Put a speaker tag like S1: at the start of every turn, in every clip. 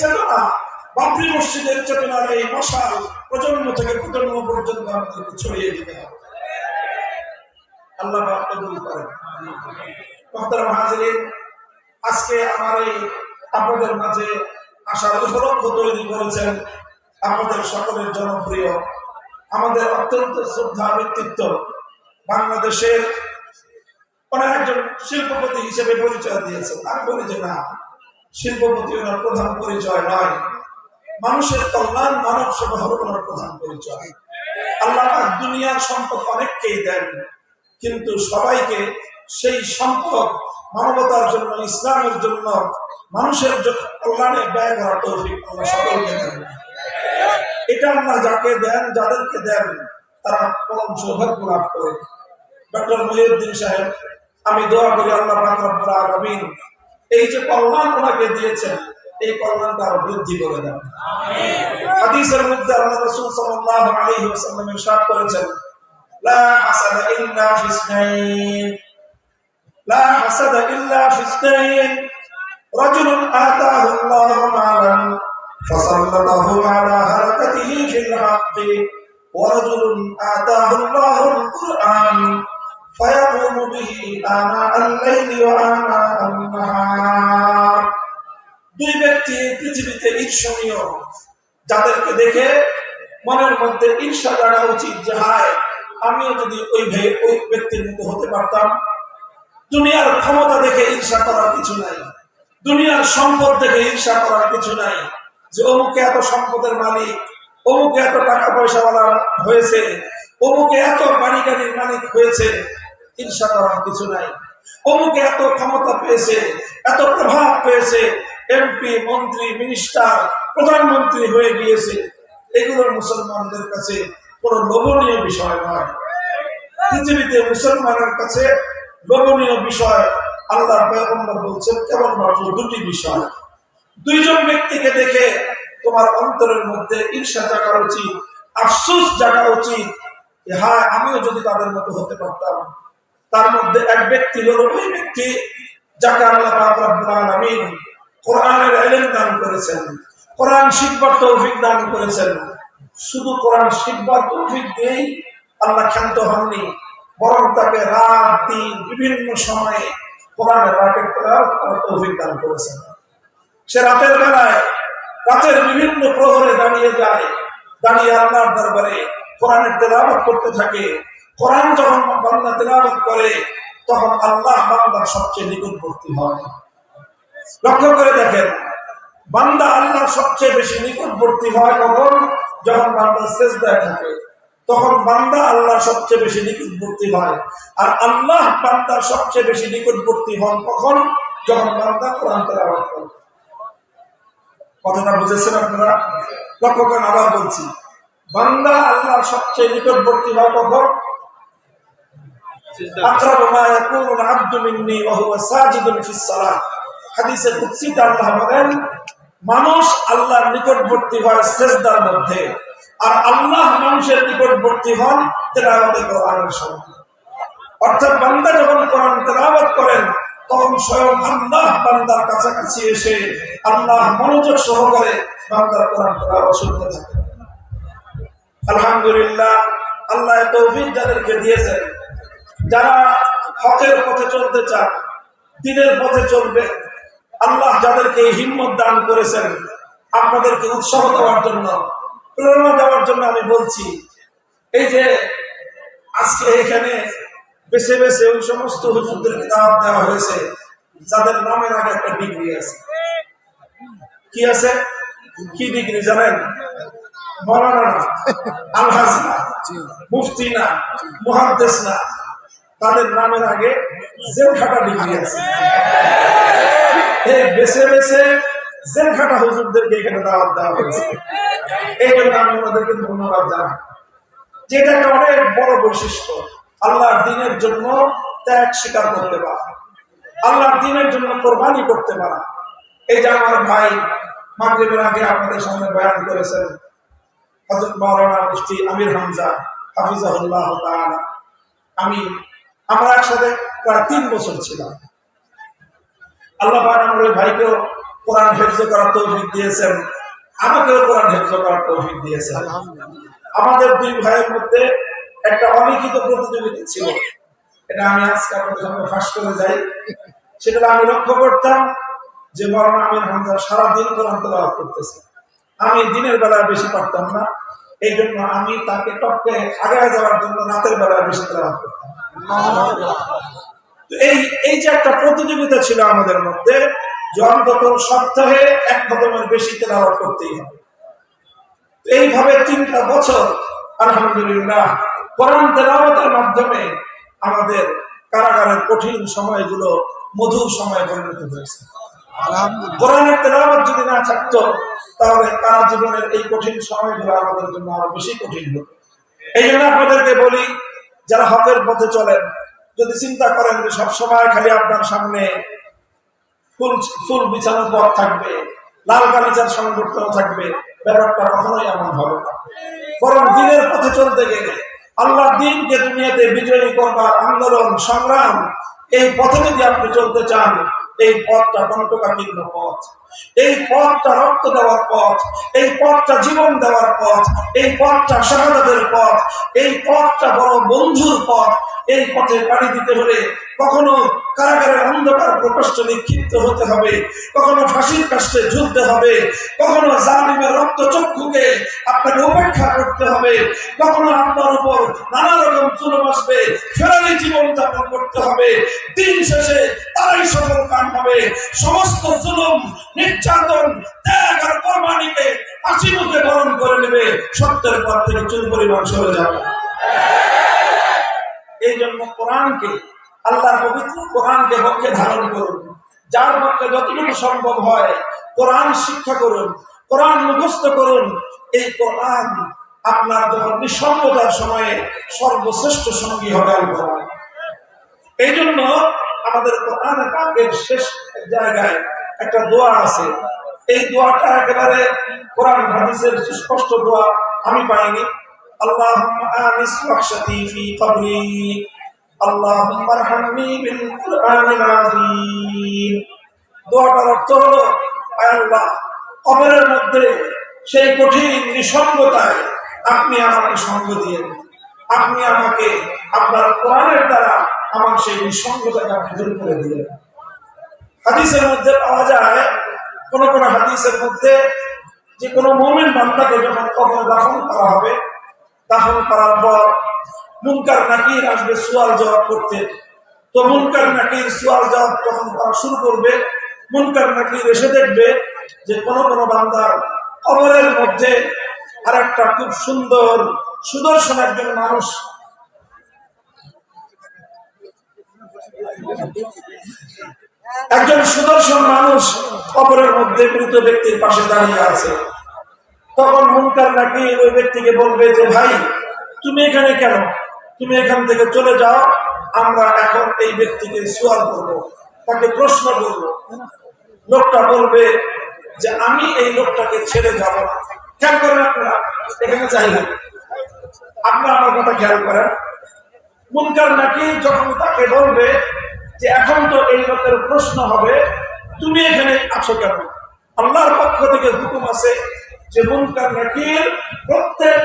S1: চেতনা মসজিদের চেতনার এই মশাল প্রজন্ম থেকে প্রজন্ম পর্যন্ত আমাদেরকে ছড়িয়ে দিতে হবে। আল্লাহ কবুল করেন। আজকে আমার এই মাঝে আসার উপলক্ষ তৈরি করেছেন আমাদের সকলের জনপ্রিয়, আমাদের অত্যন্ত শ্রদ্ধা ব্যক্তিত্ব, বাংলাদেশের ওনার একজন শিল্পপতি হিসেবে পরিচয় দিয়েছেন। আমি বলি যে না। শিল্পপতি ওনার প্রধান পরিচয় নয়। মানুষের কল্যাণ মানব সেবা হল ওনার প্রধান পরিচয়। আল্লাহ দুনিয়ার সম্পদ অনেককেই দেন, কিন্তু সবাইকে সেই সম্পদ মানবতার জন্য, ইসলামের জন্য, মানুষের জন্য কল্যাণে ব্যয় করা তৌফিক আল্লাহ সকলকে দেন। এটা আল্লাহ যাকে দেন, যাদেরকে দেন, তারা পরম সৌভাগ্য লাভ করে। ডক্টর মহিউদ্দিন সাহেব, আমি দোয়া করি আল্লাহ আলামিন এই যে কল্যাণ ওনাকে দিয়েছেন এই কল্যাণটা আরো বৃদ্ধি করে দেন হাদিসের মধ্যে আল্লাহ রাসূল সাল্লাল্লাহু আলাইহি ওয়াসাল্লাম ইরশাদ করেছেন লা হাসাদা ইল্লা ফি ইসনাইন লা হাসাদা ইল্লা ফি ইসনাইন রাজুলুন আতাহু আল্লাহু মালান فسلطه على حركته في الحق ورجل آتاه الله القرآن فيقوم به آناء الليل وآناء النهار দুই ব্যক্তি পৃথিবীতে ঈর্ষণীয় যাদেরকে দেখে মনের মধ্যে ঈর্ষা জানা উচিত যে হায় আমিও যদি ওই ভে ওই ব্যক্তির মতো হতে পারতাম দুনিয়ার ক্ষমতা দেখে ঈর্ষা করার কিছু নাই দুনিয়ার সম্পদ দেখে ঈর্ষা করার কিছু নাই যে অমুকে এত সম্পদের মালিক অমুকে এত টাকা পয়সাওয়ালা হয়েছে অমুকে এত বাড়ি গাড়ির মালিক হয়েছে ঈর্ষা করার কিছু নাই। অমুকে এত ক্ষমতা পেয়েছে, এত প্রভাব পেয়েছে এমপি মন্ত্রী মিনিস্টার প্রধানমন্ত্রী হয়ে গিয়েছে। এগুলো মুসলমানদের কাছে কোনো লোভনীয় বিষয় নয়। পৃথিবীতে মুসলমানের কাছে লোভনীয় বিষয় আল্লাহ বলছেন, কেবলমাত্র দুটি বিষয়। দুইজন ব্যক্তিকে দেখে তোমার অন্তরের মধ্যে ঈর্ষা জাগা উচিত, আফসোস জাগা উচিত হ্যাঁ আমিও যদি তাদের মতো হতে পারতাম। তার মধ্যে এক ব্যক্তি হল ওই ব্যক্তি যাকে আল্লাহ কোরআনের এলেম দান করেছেন। কোরআন শিখবার তৌফিক দান করেছেন। শুধু কোরআন শিখবার তৌফিক দিয়েই আল্লাহ ক্ষান্ত হননি, বরং তাকে রাত, দিন বিভিন্ন সময়ে কোরআনের করার তৌফিক দান করেছেন। সে রাতের বেলায় রাতের বিভিন্ন প্রহরে দাঁড়িয়ে যায়, দাঁড়িয়ে আল্লাহর দরবারে কোরআনের তেলাওয়াত করতে থাকে। কোরআন যখন বান্দা তেলাওয়াত করে, তখন আল্লাহ বান্দার সবচেয়ে নিকটবর্তী হয়। লক্ষ্য করে দেখেন, বান্দা আল্লাহ সবচেয়ে বেশি নিকটবর্তী হয় কখন? যখন বান্দা শেষদায় থাকে। তখন বান্দা আল্লাহ সবচেয়ে বেশি নিকটবর্তী হয়। আর আল্লাহ বান্দার সবচেয়ে বেশি নিকটবর্তী হন কখন? যখন বান্দা কোরআন তেলাওয়াত করে। কথাটা বুঝেছেন আপনারা? লক্ষ্য করেন, আবার বলছি। বান্দা আল্লাহর সবচেয়ে নিকটবর্তী হয় কখন? মানুষ আল্লাহর নিকটবর্তী হয় সেজদার মধ্যে, আর আল্লাহ মানুষের নিকটবর্তী হন অর্থাৎ বান্দা যখন করেন তেলাওয়াত করেন, তখন স্বয়ং আল্লাহ বান্দার কাছাকাছি এসে আল্লাহ মনোযোগ সহকারে বান্দার কোরআন শুনতে থাকে আলহামদুলিল্লাহ, আল্লাহ তৌফিক যাদেরকে দিয়েছেন যারা হকের পথে চলতে চান, দিনের পথে চলবে। আল্লাহ যাদেরকে হিম্মত দান করেছেন, আপনাদেরকে উৎসাহ দেওয়ার জন্য, প্রেরণা দেওয়ার জন্য আমি বলছি, এই যে আজকে এখানে বেছে বেছে ওই সমস্ত হুজুরদেরকে দাওয়াত দেওয়া হয়েছে, যাদের নামের আগে একটা ডিগ্রি আছে। কি আছে? কি ডিগ্রি জানেন? মৌলানা না, আলহাজ না, মুফতি না, মুহাদ্দেস না। তাদের নামের আগে জেল খাটা ডিগ্রি আছে বেছে বেছে জেল খাটা হুজুরদেরকে এখানে দাওয়াত দেওয়া হয়েছে। এই জন্য আমি ওনাদেরকে ধন্যবাদ জানাই। যেটা একটা অনেক বড় বৈশিষ্ট্য। আল্লাহর দিনের জন্য ত্যাগ স্বীকার করতে পারা। আল্লাহর দিনের জন্য কোরবানি করতে পারা। এই যে আমার ভাই মাগরিবের আগে আপনাদের সামনে বয়ান করেছেন, হযরত মাওলানা মুফতি আমির হামজা, হাফিজাহুল্লাহ আমি আমরা একসাথে প্রায় তিন বছর ছিলাম। আল্লাহ আমার ওই ভাইকেও কোরআন হেফজ করার তৌফিক দিয়েছেন। আমাকেও কোরআন হেফজ করার তৌফিক দিয়েছেন। আমাদের দুই ভাইয়ের মধ্যে একটা অলিখিত প্রতিযোগিতা ছিল। এটা আমি আজকে আপনাদের সামনে ফাঁস করে যাই। সেটা আমি লক্ষ্য করতাম যে মরণ আমির হামজা সারাদিন কোরআন তেলাওয়াত করতেছে। আমি দিনের বেলায় বেশি পারতাম না। এই জন্য আমি তাকে টপকে আগায় যাওয়ার জন্য রাতের বেলায় বেশি তেলাওয়াত এই এই যে একটা প্রতিযোগিতা ছিল আমাদের মধ্যে সপ্তাহে এক বেশি তেলাওয়াত করতেই হবে। এইভাবে তিনটা বছর, আলহামদুলিল্লাহ, কোরআন তেলাওয়াতের মাধ্যমে আমাদের কারাগারের কঠিন সময়গুলো, মধুর সময় পরিণত হয়েছে। যারা হকের পথে চলেন, যদি চিন্তা করেন যে সব সময় খালি আপনার সামনে ফুল ফুল পথ থাকবে, লাল গালিচার থাকবে, ব্যাপারটা কখনোই এমন হবে বরং দিনের পথে চলতে গেলে আল্লাহ দিনকে দুনিয়াতে বিজয়ী করবার আন্দোলন, সংগ্রাম, এই পথে যদি আপনি চলতে চান এই পথটা কণ্টকাকীর্ণ পথ, এই পথটা রক্ত দেওয়ার পথ, এই পথটা জীবন দেওয়ার পথ, এই পথটা শাহাদাতের পথ, এই পথটা বড় বন্ধুর পথ এই পথে পাড়ি দিতে হলে কখনো কারাগারের অন্ধকার প্রকোষ্ঠ নিক্ষিপ্ত হতে হবে, কখনো ফাঁসির কাছে ঝুলতে হবে, কখনো জালিমের রক্ত চক্ষুকে আপনাকে উপেক্ষা করতে হবে, কখনো আপনার উপর নানা রকম চুলম আসবে, ফেরারি জীবন যাপন করতে হবে, দিন শেষে তারাই সফল কাম হবে, সমস্ত জুলুম, নির্যাতন, ত্যাগ আর কোরবানিকে হাসি মুখে বরণ করে নেবে, সত্যের পর থেকে চুল পরিমাণ সরে যাবে। এই জন্য কোরআনকে, আল্লাহর পবিত্র কোরআনকে পক্ষে ধারণ করুন। যার পক্ষে যতটুকু সম্ভব হয়, কোরআন শিক্ষা করুন, কোরআন মুখস্থ করুন। এই কোরআন আপনার যখন নিঃসঙ্গতার সময়ে সর্বশ্রেষ্ঠ সঙ্গী হবে এই জন্য আমাদের কোরআন পাকের শেষ জায়গায় একটা দোয়া আছে। এই দোয়াটা একেবারে কোরআন, হাদিসের সুস্পষ্ট দোয়া আমি পাইনি। اللهم آنس وحشتي في قبري اللهم ارحمني بالقرآن العظيم দোয়াটার অর্থ হলো আয় আল্লাহ কবরের মধ্যে সেই কঠিন নিঃসঙ্গতায় আপনি আমাকে সঙ্গ দিয়েন আপনি আমাকে আপনার কোরআনের দ্বারা আমার সেই নিঃসঙ্গতাকে আপনি দূর করে দিলেন হাদিসের মধ্যে পাওয়া যায় কোন কোন হাদিসের মধ্যে যে কোনো মোমেন বান্দাকে যখন কখনো দাফন করা হবে দাফন করার পর মুনকার নাকির আসবে সোয়াল জবাব করতে। তো মুনকার নাকির সোয়াল জবাব তখন করা শুরু করবে। মুনকার নাকির এসে দেখবে যে কোন কোন বান্দার কবরের মধ্যে আর একটা খুব সুন্দর সুদর্শন একজন মানুষ। একজন সুদর্শন মানুষ কবরের মধ্যে মৃত ব্যক্তির পাশে দাঁড়িয়ে আছে। তখন মুনকার নাকি ওই ব্যক্তিকে বলবে যে, ভাই, তুমি এখানে কেন? তুমি এখান থেকে চলে যাও, আমরা এখন এই ব্যক্তিকে সোয়াল করব, তাকে প্রশ্ন করব। লোকটা বলবে যে, আমি এই লোকটাকে ছেড়ে যাব না। খেয়াল করেন আপনারা, এখানে চাই না আপনারা আমার কথা খেয়াল করেন। মুনকার নাকি যখন তাকে বলবে যে, এখন তো এই লোকের প্রশ্ন হবে, তুমি এখানে আছো কেন? আল্লাহর পক্ষ থেকে হুকুম আছে যে মুনকার নাকির প্রত্যেক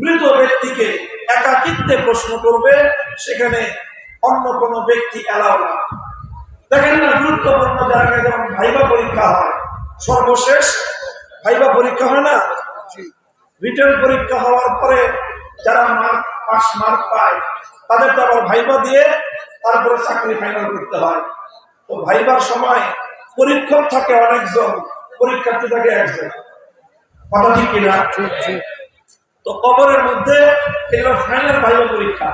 S1: মৃত ব্যক্তিকে একাকিত্বে প্রশ্ন করবে সেখানে অন্য কোনো ব্যক্তি এলাও না। দেখেন না গুরুত্বপূর্ণ জায়গায় যেমন ভাইবা পরীক্ষা হয় সর্বশেষ ভাইবা পরীক্ষা হয় না? রিটার্ন পরীক্ষা হওয়ার পরে যারা মার্ক পাস মার্ক পায় তাদের তো আবার ভাইবা দিয়ে তারপরে চাকরি ফাইনাল করতে হয়। তো ভাইবার সময় পরীক্ষক থাকে অনেকজন পরীক্ষার্থী থাকে একজন। কথা ঠিক কিনা? তো কবরের মধ্যে ফাইনাল পরীক্ষা।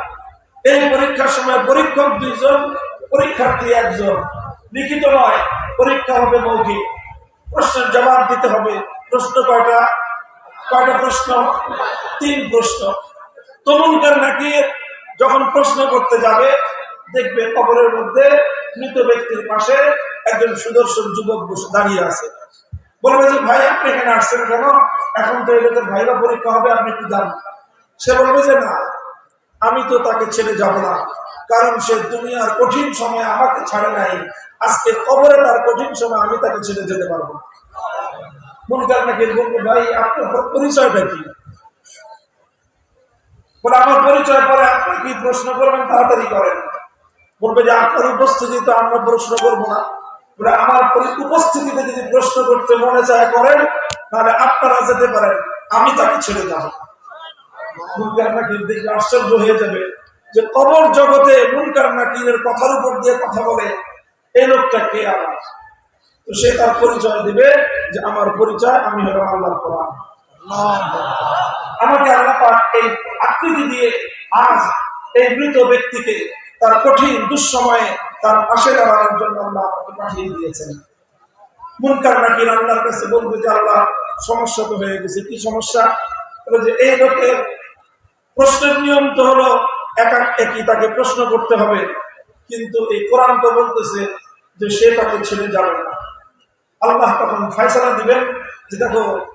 S1: এই পরীক্ষার সময় পরীক্ষক দুইজন, পরীক্ষার্থী একজন। লিখিত নয়, পরীক্ষা হবে মৌখিক। প্রশ্নের জবাব দিতে হবে। প্রশ্ন কয়টা? কয়টা প্রশ্ন? তিন প্রশ্ন। তমনকার নাকি যখন প্রশ্ন করতে যাবে, দেখবে কবরের মধ্যে মৃত ব্যক্তির পাশে একজন সুদর্শন যুবক বসে দাঁড়িয়ে আছে। বলবে যে, ভাই, আপনি এখানে আসছেন কেন? এখন তো এদের ভাইবা পরীক্ষা হবে, আপনি একটু যান। সে বলবে যে, না, আমি তো তাকে ছেড়ে যাব না। কারণ সে দুনিয়ার কঠিন সময় আমাকে ছাড়ে নাই। আজকে কবরে তার কঠিন সময় আমি তাকে ছেড়ে যেতে পারব না। মুনকার নাকি বলব, ভাই, আপনার পরিচয়টা কি? বলে, আমার পরিচয় পরে আপনি কি প্রশ্ন করবেন? তাড়াতাড়ি করেন। বলবে যে, আপনার উপস্থিতি তো আমরা প্রশ্ন করব না। আমার উপস্থিতিতে যদি প্রশ্ন করতে মনে চায় করেন, তাহলে আপনারা যেতে পারেন, আমি তাকে ছেড়ে যাব আশ্চর্য হয়ে যাবে যে কবর জগতে কথার উপর দিয়ে কথা বলে এই লোকটা কে আমার? তো সে তার পরিচয় দিবে যে, আমার পরিচয় আমি হলো আল্লাহর কোরআন আমাকে আল্লাহ পাক এই আকৃতি দিয়ে আজ এই মৃত ব্যক্তিকে তার কঠিন দুঃসময়ে তার পাশে দাঁড়ানোর জন্য আল্লাহ আমাকে পাঠিয়ে দিয়েছেন। মুনকার নাকি আল্লাহর কাছে বলবে যে, আল্লাহ, সমস্যা তো হয়ে গেছে, কি সমস্যা? যে, এই লোকের প্রশ্নের নিয়ম তো হলো একা একই তাকে প্রশ্ন করতে হবে। কিন্তু এই কোরআন তো বলতেছে যে, সে তাকে ছেড়ে যাবে না। আল্লাহ তখন ফয়সালা দিবেন যে, দেখো